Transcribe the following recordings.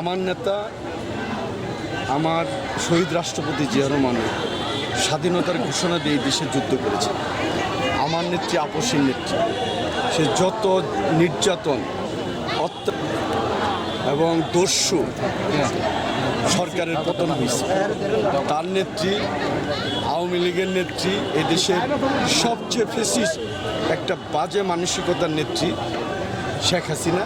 আমার নেতা আমার শহীদ রাষ্ট্রপতি জিয়া রহমানের স্বাধীনতার ঘোষণা দিয়ে দেশে যুদ্ধ করেছে। আমার নেত্রী, আপসীর নেত্রী। সে যত নির্যাতন এবং দস্যু সরকারের পতন হয়েছে। তার নেত্রী, আওয়ামী লীগের নেত্রী এদেশের সবচেয়ে ফেসিস একটা বাজে মানসিকতার নেত্রী শেখ হাসিনা।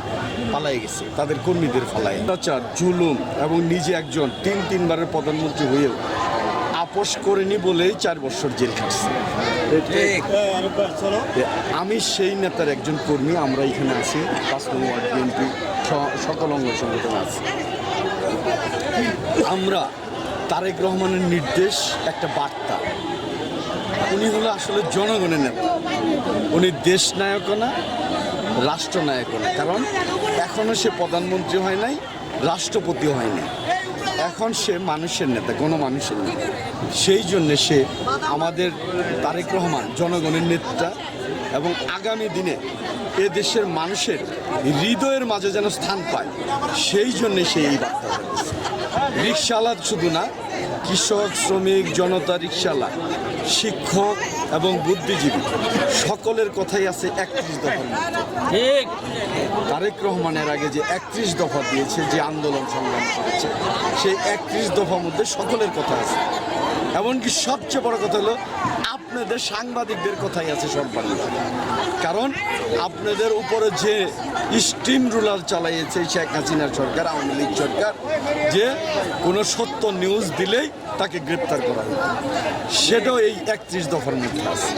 পালাই গেছে, তাদের কর্মীদের ফালাই অত্যাচার, জুলুম এবং নিজে একজন তিন তিনবারের প্রধানমন্ত্রী হয়েও আপোষ করেনি বলেই চার বছর জেল খাটছে। আমি সেই নেতার একজন কর্মী, আমরা এখানে আছি পাঁচ ওয়ার্ড বিএনপি সকল অঙ্গ সংগঠন আছে। আমরা তারেক রহমানের নির্দেশ, একটা বার্তা। উনি হলো আসলে জনগণের নেতা। উনি দেশ নায়কও না রাষ্ট্রনায়কও না কারণ এখনও সে প্রধানমন্ত্রী হয় নাই, রাষ্ট্রপতিও হয় নাই। এখন সে মানুষের নেতা, কোনো মানুষের নেতা। সেই জন্য সে আমাদের তারেক রহমান জনগণের নেতা এবং আগামী দিনে এ দেশের মানুষের হৃদয়ের মাঝে যেন স্থান পায়, সেই জন্যে সে এই বার্তা রিক্সাওয়ালা শুধু না, কৃষক, শ্রমিক, জনতা রিক্সাওয়ালা শিক্ষক এবং বুদ্ধিজীবী সকলের কথাই আছে একত্রিশ দফার মধ্যে ঠিক। তারেক রহমানের আগে যে একত্রিশ দফা দিয়েছে যে আন্দোলন সংগ্রাম করেছে সেই একত্রিশ দফার মধ্যে সকলের কথা আছে। এমনকি সবচেয়ে বড় কথা হলো আপনাদের সাংবাদিকদের কথাই আছে সর্বাধিক কারণ আপনাদের উপরে যে স্টিম রুলার চালাইয়েছে শেখ হাসিনার সরকার আওয়ামী লীগ সরকার যে কোনো সত্য নিউজ দিলেই তাকে গ্রেপ্তার করা হতো সেটাও এই একত্রিশ দফার মধ্যে আছে।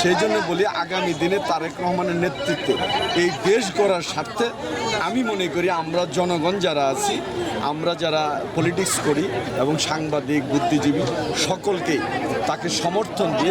সেই জন্য বলি আগামী দিনে তারেক রহমানের নেতৃত্বে এই দেশ গড়ার স্বার্থে আমি মনে করি আমরা জনগণ যারা আছি, আমরা যারা পলিটিক্স করি এবং সাংবাদিক, বুদ্ধিজীবী, সকলকেই তাকে সমর্থন দিয়ে